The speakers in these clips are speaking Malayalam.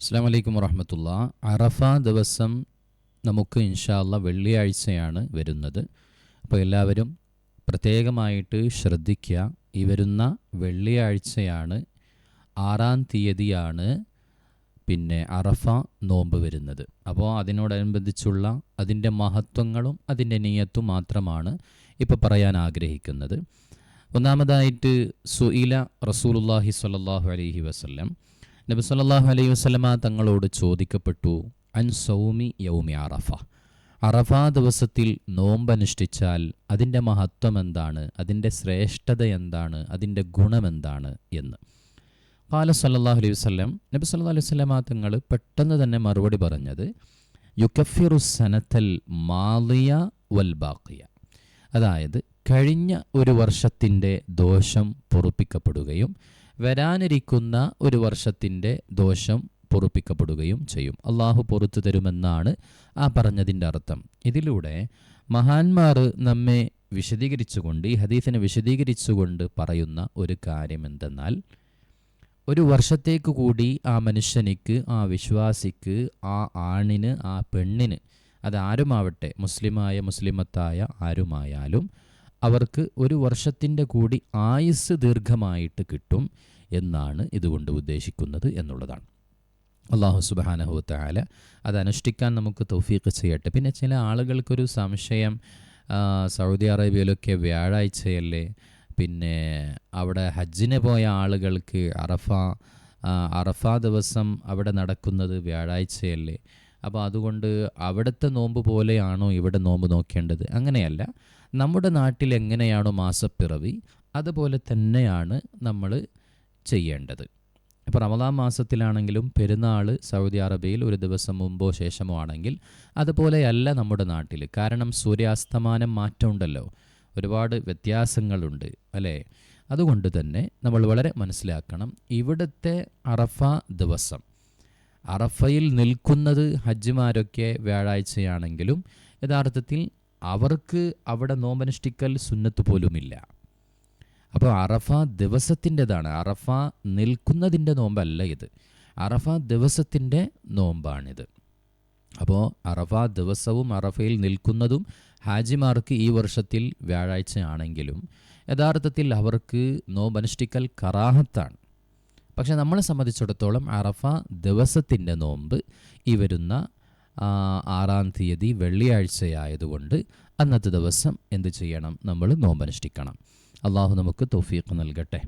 അസ്സാം വലൈക്കും വറഹമത്തുള്ള. അറഫ ദിവസം നമുക്ക് ഇൻഷാല്ല വെള്ളിയാഴ്ചയാണ് വരുന്നത്. അപ്പോൾ എല്ലാവരും പ്രത്യേകമായിട്ട് ശ്രദ്ധിക്കുക. ഈ വരുന്ന വെള്ളിയാഴ്ചയാണ് ആറാം തീയതിയാണ് പിന്നെ അറഫ നോമ്പ് വരുന്നത്. അപ്പോൾ അതിനോടനുബന്ധിച്ചുള്ള അതിന്റെ മഹത്വങ്ങളും അതിന്റെ നീയത്തും മാത്രമാണ് ഇപ്പോൾ പറയാൻ ആഗ്രഹിക്കുന്നത്. ഒന്നാമതായിട്ട് സുയില റസൂലുല്ലാഹി സ്വല്ലാഹു അലഹി വസല്ലം. നബി സല്ലല്ലാഹു അലൈഹി വസല്ലമ തങ്ങളോട് ചോദിക്കപ്പെട്ടു അൻ സൗമി യൗമി അറഫ? അറഫ ദിവസത്തിൽ നോമ്പനുഷ്ഠിച്ചാൽ അതിന്റെ മഹത്വം എന്താണ്? അതിന്റെ ശ്രേഷ്ഠത എന്താണ്? അതിന്റെ ഗുണമെന്താണ് എന്ന്. കാല സല്ലല്ലാഹു അലൈഹി വസ്ലം നബി സല്ലാ അലൈഹി വസ്ലമ തങ്ങൾ പെട്ടെന്ന് തന്നെ മറുപടി പറഞ്ഞത് യുക്കഫിറു സനത്തൽ മാലിയ വൽ ബാക്കിയ. അതായത് കഴിഞ്ഞ ഒരു വർഷത്തിന്റെ ദോഷം പൊറുപ്പിക്കപ്പെടുകയും വരാനിരിക്കുന്ന ഒരു വർഷത്തിന്റെ ദോഷം പൊറുപ്പിക്കപ്പെടുകയും ചെയ്യും. അള്ളാഹു പൊറത്തു തരുമെന്നാണ് ആ പറഞ്ഞതിന്റെ അർത്ഥം. ഇതിലൂടെ മഹാന്മാർ നമ്മെ വിശദീകരിച്ചുകൊണ്ട് ഈ ഹദീസിനെ വിശദീകരിച്ചുകൊണ്ട് പറയുന്ന ഒരു കാര്യം എന്തെന്നാൽ ഒരു വർഷത്തേക്ക് കൂടി ആ മനുഷ്യനിക്ക് ആ വിശ്വാസിക്ക് ആ ആണിന് ആ പെണ്ണിന് അത് ആരുമാവട്ടെ മുസ്ലിമായ മുസ്ലിമത്തായ ആരുമായാലും അവർക്ക് ഒരു വർഷത്തിന്റെ കൂടി ആയുസ് ദീർഘമായിട്ട് കിട്ടും. എന്നാണ് ഇതുകൊണ്ട് ഉദ്ദേശിക്കുന്നത് എന്നുള്ളതാണ്. അള്ളാഹു സുബാനഹുത്താല അത് അനുഷ്ഠിക്കാൻ നമുക്ക് തൗഫീഖ് ചെയ്യട്ടെ. പിന്നെ ചില ആളുകൾക്കൊരു സംശയം സൗദി അറേബ്യയിലൊക്കെ വ്യാഴാഴ്ചയല്ലേ പിന്നെ അവിടെ ഹജ്ജിന് പോയ ആളുകൾക്ക് അറഫ അറഫ ദിവസം അവിടെ നടക്കുന്നത് വ്യാഴാഴ്ചയല്ലേ അപ്പോൾ അതുകൊണ്ട് അവിടുത്തെ നോമ്പ് പോലെയാണോ ഇവിടെ നോമ്പ് നോക്കേണ്ടത്? അങ്ങനെയല്ല നമ്മുടെ നാട്ടിൽ എങ്ങനെയാണോ മാസപ്പിറവി അതുപോലെ തന്നെയാണ് നമ്മൾ ചെയ്യേണ്ടത്. ഇപ്പോൾ റമദാൻ മാസത്തിലാണെങ്കിലും പെരുന്നാൾ സൗദി അറേബ്യയിൽ ഒരു ദിവസം മുമ്പോ ശേഷമോ ആണെങ്കിൽ അതുപോലെയല്ല നമ്മുടെ നാട്ടിൽ. കാരണം സൂര്യാസ്തമാനം മാറ്റമുണ്ടല്ലോ ഒരുപാട് വ്യത്യാസങ്ങളുണ്ട് അല്ലേ? അതുകൊണ്ട് തന്നെ നമ്മൾ വളരെ മനസ്സിലാക്കണം ഇവിടുത്തെ അറഫ ദിവസം. അറഫയിൽ നിൽക്കുന്നത് ഹജ്ജിമാരൊക്കെ വ്യാഴാഴ്ചയാണെങ്കിലും യഥാർത്ഥത്തിൽ അവർക്ക് അവിടെ നോമ്പനുഷ്ഠിക്കൽ സുന്നത്ത് പോലുമില്ല. അപ്പോൾ അറഫ ദിവസത്തിന്റെതാണ്. അറഫ നിൽക്കുന്നതിന്റെ നോമ്പല്ല ഇത്. അറഫ ദിവസത്തിന്റെ നോമ്പാണിത്. അപ്പോൾ അറഫ ദിവസവും അറഫയിൽ നിൽക്കുന്നതും ഹാജിമാർക്ക് ഈ വർഷത്തിൽ വ്യാഴാഴ്ചയാണെങ്കിലും യഥാർത്ഥത്തിൽ അവർക്ക് നോമ്പനുഷ്ഠിക്കൽ കറാഹത്താണ്. പക്ഷേ നമ്മളെ സംബന്ധിച്ചിടത്തോളം അറഫ ദിവസത്തിന്റെ നോമ്പ് ഈ വരുന്ന ആറാം തീയതി വെള്ളിയാഴ്ചയായതുകൊണ്ട് അന്നത്തെ ദിവസം എന്ത് ചെയ്യണം? നമ്മൾ നോമ്പനുഷ്ഠിക്കണം. അള്ളാഹു നമുക്ക് തൗഫീഖ് നൽകട്ടെ.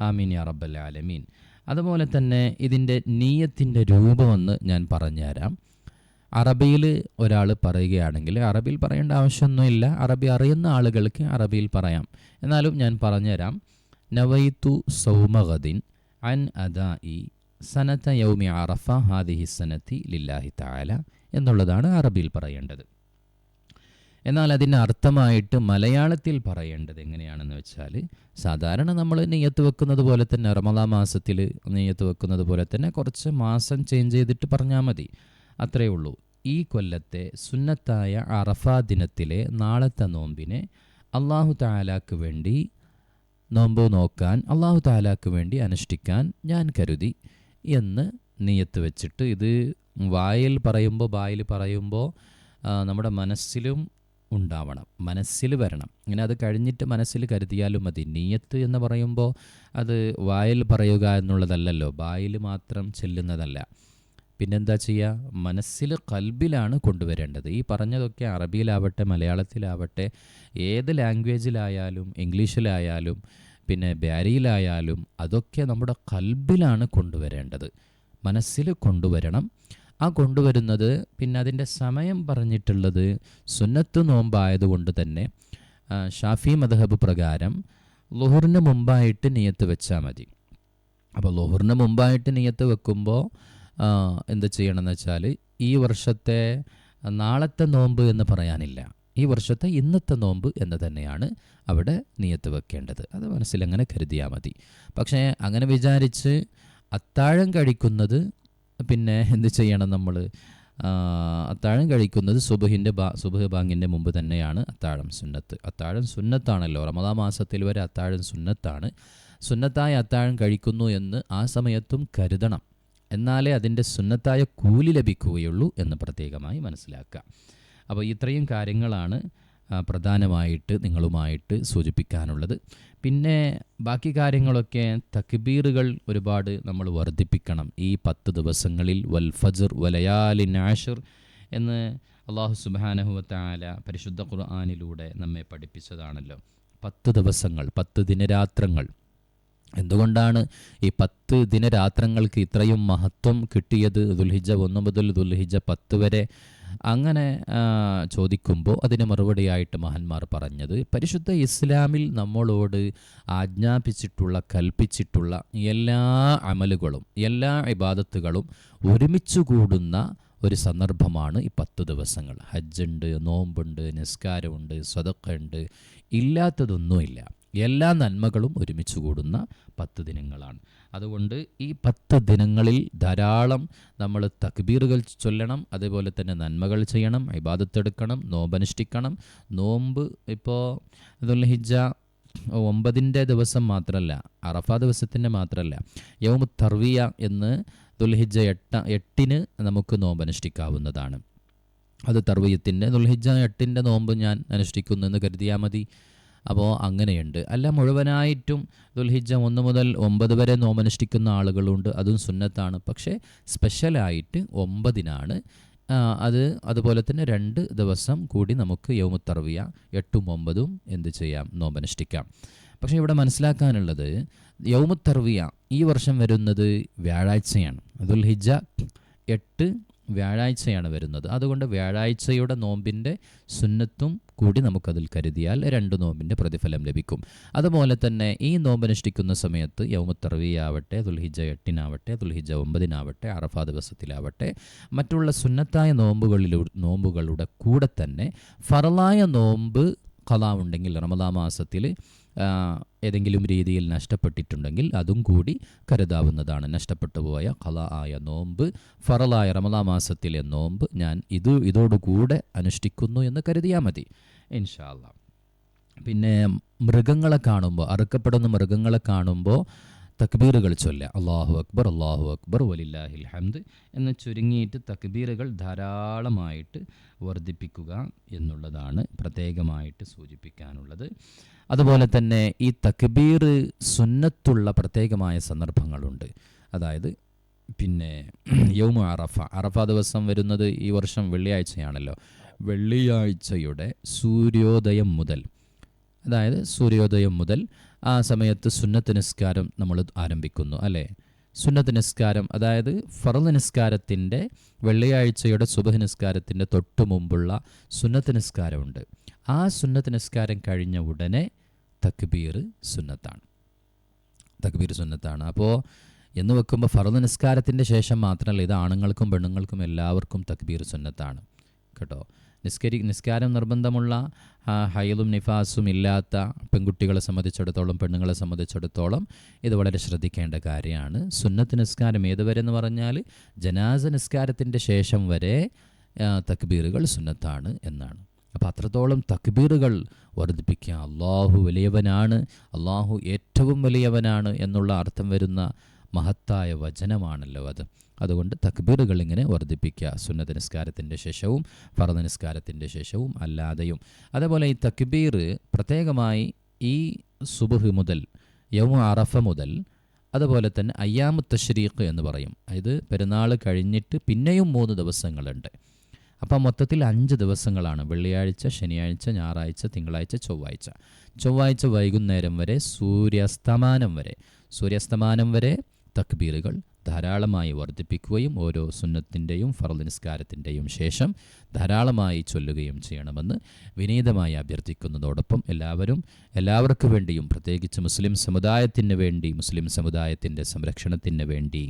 ആമീൻ യാ റബ്ബൽ ആലമീൻ. അതുപോലെ തന്നെ ഇതിന്റെ നീയത്തിന്റെ രൂപമെന്ന് ഞാൻ പറഞ്ഞുതരാം. അറബിയിൽ ഒരാൾ പറയുകയാണെങ്കിൽ അറബിയിൽ പറയേണ്ട ആവശ്യമൊന്നുമില്ല. അറബി അറിയുന്ന ആളുകൾക്ക് അറബിയിൽ പറയാം. എന്നാലും ഞാൻ പറഞ്ഞുതരാം. നവൈത്തു സൗമഗദിൻ അൻ അദാഇ സനത്ത യൗമി അറഫ ഹാദിഹി സനത്തി ലില്ലാഹി താല എന്നുള്ളതാണ് അറബിയിൽ പറയേണ്ടത്. എന്നാൽ അതിന്റെ അർത്ഥമായിട്ട് മലയാളത്തിൽ പറയേണ്ടത് എങ്ങനെയാണെന്ന് വെച്ചാൽ സാധാരണ നമ്മൾ നെയ്യത്ത് വെക്കുന്നത് പോലെ തന്നെ റമദാ മാസത്തിൽ നെയ്യത്ത് വെക്കുന്നത് പോലെ തന്നെ കുറച്ച് മാസം ചേഞ്ച് ചെയ്തിട്ട് പറഞ്ഞാൽ മതി. അത്രയേ ഉള്ളൂ. ഈ കൊല്ലത്തെ സുന്നത്തായ അറഫ ദിനത്തിലെ നാളത്തെ നോമ്പിനെ അള്ളാഹു താലാക്ക് വേണ്ടി നോമ്പ് നോക്കാൻ അള്ളാഹു താലാക്ക് വേണ്ടി അനുഷ്ഠിക്കാൻ ഞാൻ കരുതി എന്ന് നീയത്ത് വെച്ചിട്ട് ഇത് വായിൽ പറയുമ്പോൾ ബായിൽ പറയുമ്പോൾ നമ്മുടെ മനസ്സിലും ഉണ്ടാവണം മനസ്സിൽ വരണം. ഇങ്ങനെ അത് കഴിഞ്ഞിട്ട് മനസ്സിൽ കരുതിയാലും മതി. നീയത്ത് എന്ന് പറയുമ്പോൾ അത് വായിൽ പറയുക എന്നുള്ളതല്ലല്ലോ. വായിൽ മാത്രം ചെല്ലുന്നതല്ല. പിന്നെന്താ ചെയ്യുക? മനസ്സിൽ കൽബിലാണ് കൊണ്ടുവരേണ്ടത്. ഈ പറഞ്ഞതൊക്കെ അറബിയിലാവട്ടെ മലയാളത്തിലാവട്ടെ ഏത് ലാംഗ്വേജിലായാലും ഇംഗ്ലീഷിലായാലും പിന്നെ ബാരിയിലായാലും അതൊക്കെ നമ്മുടെ കൽബിലാണ് കൊണ്ടുവരേണ്ടത്. മനസ്സിൽ കൊണ്ടുവരണം. ആ കൊണ്ടുവരുന്നത് പിന്നെ അതിന്റെ സമയം പറഞ്ഞിട്ടുള്ളത് സുന്നത്ത് നോമ്പായതുകൊണ്ട് തന്നെ ഷാഫി മദഹബ് പ്രകാരം ലുഹറിന് മുമ്പായിട്ട് നിയത്ത് വെച്ചാൽ മതി. അപ്പോൾ ലുഹറിന് മുമ്പായിട്ട് നിയത്ത് വെക്കുമ്പോൾ എന്ത് ചെയ്യണമെന്ന് വെച്ചാൽ ഈ വർഷത്തെ നാളത്തെ നോമ്പ് എന്ന് പറയാനില്ല. ഈ വർഷത്തെ ഇന്നത്തെ നോമ്പ് എന്ന് തന്നെയാണ് അവിടെ നിയത്ത് വെക്കേണ്ടത്. അത് മനസ്സിലങ്ങനെ കരുതിയാൽ മതി. പക്ഷേ അങ്ങനെ വിചാരിച്ച് അത്താഴം കഴിക്കുന്നത് പിന്നെ എന്ത് ചെയ്യണം നമ്മൾ അത്താഴം കഴിക്കുന്നത് സുബഹിന്റെ ബാ സുബഹ് ബാങ്കിന്റെ മുമ്പ് തന്നെയാണ്. അത്താഴം സുന്നത്ത്. അത്താഴം സുന്നത്താണല്ലോ. റമദാ മാസത്തിൽ വരെ അത്താഴം സുന്നത്താണ്. സുന്നത്തായ അത്താഴം കഴിക്കുന്നു എന്ന് ആ സമയത്തും കരുതണം. എന്നാലേ അതിന്റെ സുന്നത്തായ കൂലി ലഭിക്കുകയുള്ളൂ എന്ന് പ്രത്യേകമായി മനസ്സിലാക്കുക. അപ്പോൾ ഇത്രയും കാര്യങ്ങളാണ്. പ്രധാനമായിട്ട് നിങ്ങളുമായിട്ട് സൂചിപ്പിക്കാനുള്ളത്. പിന്നെ ബാക്കി കാര്യങ്ങളൊക്കെ തക്ബീറുകൾ ഒരുപാട് നമ്മൾ വർദ്ധിപ്പിക്കണം. ഈ പത്ത് ദിവസങ്ങളിൽ വൽ ഫജർ വലയാലി നാഷിർ എന്ന് അള്ളാഹു സുബാനഹുവത്താല പരിശുദ്ധ ഖുർആാനിലൂടെ നമ്മെ പഠിപ്പിച്ചതാണല്ലോ. പത്ത് ദിവസങ്ങൾ പത്ത് ദിനരാത്രങ്ങൾ എന്തുകൊണ്ടാണ് ഈ പത്ത് ദിനരാത്രങ്ങൾക്ക് ഇത്രയും മഹത്വം കിട്ടിയത്? ദുൽഹിജ ഒന്ന് മുതൽ ദുൽഹിജ പത്ത് വരെ. അങ്ങനെ ചോദിക്കുമ്പോൾ അതിന് മറുപടിയായിട്ട് മഹാന്മാർ പറഞ്ഞത് പരിശുദ്ധ ഇസ്ലാമിൽ നമ്മളോട് ആജ്ഞാപിച്ചിട്ടുള്ള കൽപ്പിച്ചിട്ടുള്ള എല്ലാ അമലുകളും എല്ലാ ഇബാദത്തുകളും ഒരുമിച്ച് കൂടുന്ന ഒരു സന്ദർഭമാണ് ഈ പത്ത് ദിവസങ്ങൾ. ഹജ്ജുണ്ട് നോമ്പുണ്ട് നിസ്കാരമുണ്ട് സ്വതക്കുണ്ട് ഇല്ലാത്തതൊന്നുമില്ല. എല്ലാ നന്മകളും ഒരുമിച്ച് കൂടുന്ന പത്ത് ദിനങ്ങളാണ്. അതുകൊണ്ട് ഈ പത്ത് ദിനങ്ങളിൽ ധാരാളം നമ്മൾ തക്ബീറുകൾ ചൊല്ലണം അതേപോലെ തന്നെ നന്മകൾ ചെയ്യണം ഇബാദത്തെടുക്കണം നോമ്പനുഷ്ഠിക്കണം. നോമ്പ് ഇപ്പോൾ ദുൽഹിജ ഒമ്പതിന്റെ ദിവസം മാത്രമല്ല അറഫ ദിവസത്തിന്റെ മാത്രമല്ല യൗമു തർവിയ എന്ന് ദുൽഹിജ എട്ട എട്ടിന് നമുക്ക് നോമ്പ് അനുഷ്ഠിക്കാവുന്നതാണ് അത് തർവീയത്തിന്റെ ദുൽഹിജ എട്ടിന്റെ നോമ്പ് ഞാൻ അനുഷ്ഠിക്കുന്നു എന്ന് കരുതിയാൽ മതി. അപ്പോൾ അങ്ങനെയുണ്ട്. അല്ല മുഴുവനായിട്ടും ദുൽഹിജ ഒന്ന് മുതൽ ഒമ്പത് വരെ നോമനുഷ്ഠിക്കുന്ന ആളുകളുണ്ട്. അതും സുന്നത്താണ്. പക്ഷേ സ്പെഷ്യലായിട്ട് ഒമ്പതിനാണ്. അത് അതുപോലെ തന്നെ രണ്ട് ദിവസം കൂടി നമുക്ക് യൗമുത്തറവിയ എട്ടും ഒമ്പതും എന്ത് ചെയ്യാം? നോമ്പനുഷ്ഠിക്കാം. പക്ഷേ ഇവിടെ മനസ്സിലാക്കാനുള്ളത് യൗമുത്തർവിയ ഈ വർഷം വരുന്നത് വ്യാഴാഴ്ചയാണ്. ദുൽഹിജ എട്ട് വ്യാഴാഴ്ചയാണ് വരുന്നത്. അതുകൊണ്ട് വ്യാഴാഴ്ചയുടെ നോമ്പിന്റെ സുന്നത്തും കൂടി നമുക്കതിൽ കരുതിയാൽ രണ്ട് നോമ്പിന്റെ പ്രതിഫലം ലഭിക്കും. അതുപോലെ തന്നെ ഈ നോമ്പനുഷ്ഠിക്കുന്ന സമയത്ത് യൗമുത്തറവിയാവട്ടെ ദുൽഹിജ എട്ടിനാവട്ടെ ദുൽഹിജ ഒമ്പതിനാവട്ടെ അറഫാ ദിവസത്തിലാവട്ടെ മറ്റുള്ള സുന്നത്തായ നോമ്പുകളിലൂ നോമ്പുകളുടെ കൂടെ തന്നെ ഫറലായ നോമ്പ് കലാ ഉണ്ടെങ്കിൽ റമദാ മാസത്തിൽ ഏതെങ്കിലും രീതിയിൽ നഷ്ടപ്പെട്ടിട്ടുണ്ടെങ്കിൽ അതും കൂടി കരുതാവുന്നതാണ്. നഷ്ടപ്പെട്ടു പോയ കല ആയ നോമ്പ് ഫറലായ റമദാ മാസത്തിലെ നോമ്പ് ഞാൻ ഇത് ഇതോടുകൂടെ അനുഷ്ഠിക്കുന്നു എന്ന് കരുതിയാൽ മതി. ഇൻഷാല്ല പിന്നെ മൃഗങ്ങളെ കാണുമ്പോൾ അറുക്കപ്പെടുന്ന മൃഗങ്ങളെ കാണുമ്പോൾ തക്ബീറുകൾ ചൊല്ല അള്ളാഹു അക്ബർ അള്ളാഹു അക്ബർ വലില്ലാഹിൽ ഹംദ് എന്ന് ചുരുങ്ങിയിട്ട് തക്ബീറുകൾ ധാരാളമായിട്ട് വർദ്ധിപ്പിക്കുക എന്നുള്ളതാണ് പ്രത്യേകമായിട്ട് സൂചിപ്പിക്കാനുള്ളത്. അതുപോലെ തന്നെ ഈ തക്ബീർ സുന്നത്തുള്ള പ്രത്യേകമായ സന്ദർഭങ്ങളുണ്ട്. അതായത് പിന്നെ യൗമ അറഫ അറഫ ദിവസം വരുന്നത് ഈ വർഷം വെള്ളിയാഴ്ചയാണല്ലോ. വെള്ളിയാഴ്ചയുടെ സൂര്യോദയം മുതൽ അതായത് സൂര്യോദയം മുതൽ ആ സമയത്ത് സുന്നത്ത് നിസ്കാരം നമ്മൾ ആരംഭിക്കുന്നു അല്ലേ? സുന്നത്ത് നിസ്കാരം അതായത് ഫറദ് നിസ്കാരത്തിന്റെ വെള്ളിയാഴ്ചയുടെ സുബഹ് നിസ്കാരത്തിന്റെ തൊട്ടു മുമ്പുള്ള സുന്നത്ത് നിസ്കാരമുണ്ട്. ആ സുന്നത്ത് നിസ്കാരം കഴിഞ്ഞ ഉടനെ തക്ബീർ സുന്നത്താണ്. തക്ബീർ സുന്നത്താണ്. അപ്പോൾ എന്ന് വെക്കുമ്പോൾ ഫറദ് നിസ്കാരത്തിന്റെ ശേഷം മാത്രമല്ല ഇത് ആണുങ്ങൾക്കും പെണ്ണുങ്ങൾക്കും എല്ലാവർക്കും തക്ബീർ സുന്നത്താണ്. കേട്ടോ? നിസ്കരി നിസ്കാരം നിർബന്ധമുള്ള ഹയലും നിഫാസും ഇല്ലാത്ത പെൺകുട്ടികളെ സംബന്ധിച്ചിടത്തോളം പെണ്ണുങ്ങളെ സംബന്ധിച്ചിടത്തോളം ഇത് വളരെ ശ്രദ്ധിക്കേണ്ട കാര്യമാണ്. സുന്നത്ത് നിസ്കാരം ഏതുവരെ എന്ന് പറഞ്ഞാൽ ജനാസ നിസ്കാരത്തിന്റെ ശേഷം വരെ തക്ബീറുകൾ സുന്നത്താണ് എന്നാണ്. അപ്പോൾ അത്രത്തോളം തക്ബീറുകൾ വർദ്ധിപ്പിക്കുക. അള്ളാഹു വലിയവനാണ്. അള്ളാഹു ഏറ്റവും വലിയവനാണ് എന്നുള്ള അർത്ഥം വരുന്ന മഹത്തായ വചനമാണല്ലോ അത്. അതുകൊണ്ട് തക്ബീറുകൾ ഇങ്ങനെ വർദ്ധിപ്പിക്കുക. സുന്നത നിസ്കാരത്തിന്റെ ശേഷവും ഫറദ നിസ്കാരത്തിന്റെ ശേഷവും അല്ലാതെയും. അതേപോലെ ഈ തക്ബീർ പ്രത്യേകമായി ഈ സുബഹ് മുതൽ യൗമ അറഫ മുതൽ അതുപോലെ തന്നെ അയ്യാമു തഷ്രീഖ് എന്ന് പറയും. അതായത് പെരുന്നാൾ കഴിഞ്ഞിട്ട് പിന്നെയും മൂന്ന് ദിവസങ്ങളുണ്ട്. അപ്പം മൊത്തത്തിൽ അഞ്ച് ദിവസങ്ങളാണ്. വെള്ളിയാഴ്ച ശനിയാഴ്ച ഞായറാഴ്ച തിങ്കളാഴ്ച ചൊവ്വാഴ്ച. ചൊവ്വാഴ്ച വൈകുന്നേരം വരെ സൂര്യാസ്തമാനം വരെ. സൂര്യാസ്തമാനം വരെ തക്ബീറുകൾ ധാരാളമായി വർദ്ധിപ്പിക്കുകയും ഓരോ സുന്നത്തിന്റെയും ഫറദ് നിസ്കാരത്തിന്റെയും ശേഷം ധാരാളമായി ചൊല്ലുകയും ചെയ്യണമെന്ന് വിനീതമായി അഭ്യർത്ഥിക്കുന്നതോടൊപ്പം എല്ലാവരും എല്ലാവർക്കു വേണ്ടിയും പ്രത്യേകിച്ച് മുസ്ലിം സമുദായത്തിന് വേണ്ടി മുസ്ലിം സമുദായത്തിന്റെ സംരക്ഷണത്തിന് വേണ്ടി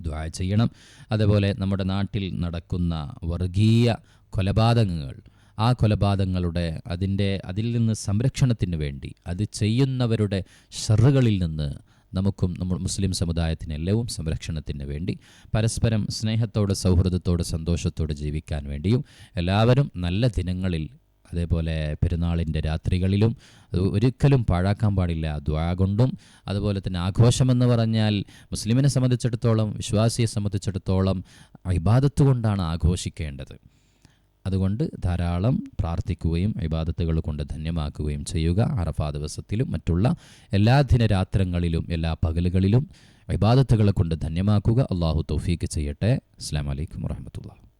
ദ്വാ ചെയ്യണം. അതുപോലെ നമ്മുടെ നാട്ടിൽ നടക്കുന്ന വർഗീയ കൊലപാതകങ്ങൾ ആ കൊലപാതകങ്ങളുടെ അതിന്റെ അതിൽ നിന്ന് സംരക്ഷണത്തിന് വേണ്ടി അത് ചെയ്യുന്നവരുടെ ഷറുകളിൽ നിന്ന് നമുക്കും നമ്മൾ മുസ്ലിം സമുദായത്തിന് എല്ലാവും സംരക്ഷണത്തിന് വേണ്ടി പരസ്പരം സ്നേഹത്തോടെ സൗഹൃദത്തോടെ സന്തോഷത്തോടെ ജീവിക്കാൻ വേണ്ടിയും എല്ലാവരും നല്ല ദിനങ്ങളിൽ അതേപോലെ പെരുന്നാളിന്റെ രാത്രികളിലും ഒരിക്കലും പാഴാക്കാൻ പാടില്ല. ദ്വാ കൊണ്ടും അതുപോലെ തന്നെ ആഘോഷമെന്ന് പറഞ്ഞാൽ മുസ്ലിമിനെ സംബന്ധിച്ചിടത്തോളം വിശ്വാസിയെ സംബന്ധിച്ചിടത്തോളം ഇബാദത്ത് കൊണ്ടാണ് ആഘോഷിക്കേണ്ടത്. അതുകൊണ്ട് ധാരാളം പ്രാർത്ഥിക്കുകയും ഇബാദത്തുകൾ കൊണ്ട് ധന്യമാക്കുകയും ചെയ്യുക. അറഫാ ദിവസത്തിലും മറ്റുള്ള എല്ലാ ദിനരാത്രങ്ങളിലും എല്ലാ പകലുകളിലും ഇബാദത്തുകളെ കൊണ്ട് ധന്യമാക്കുക. അള്ളാഹു തൗഫീക്ക് ചെയ്യട്ടെ. അസ്സാം വലൈക്കും വാഹമത്തുള്ള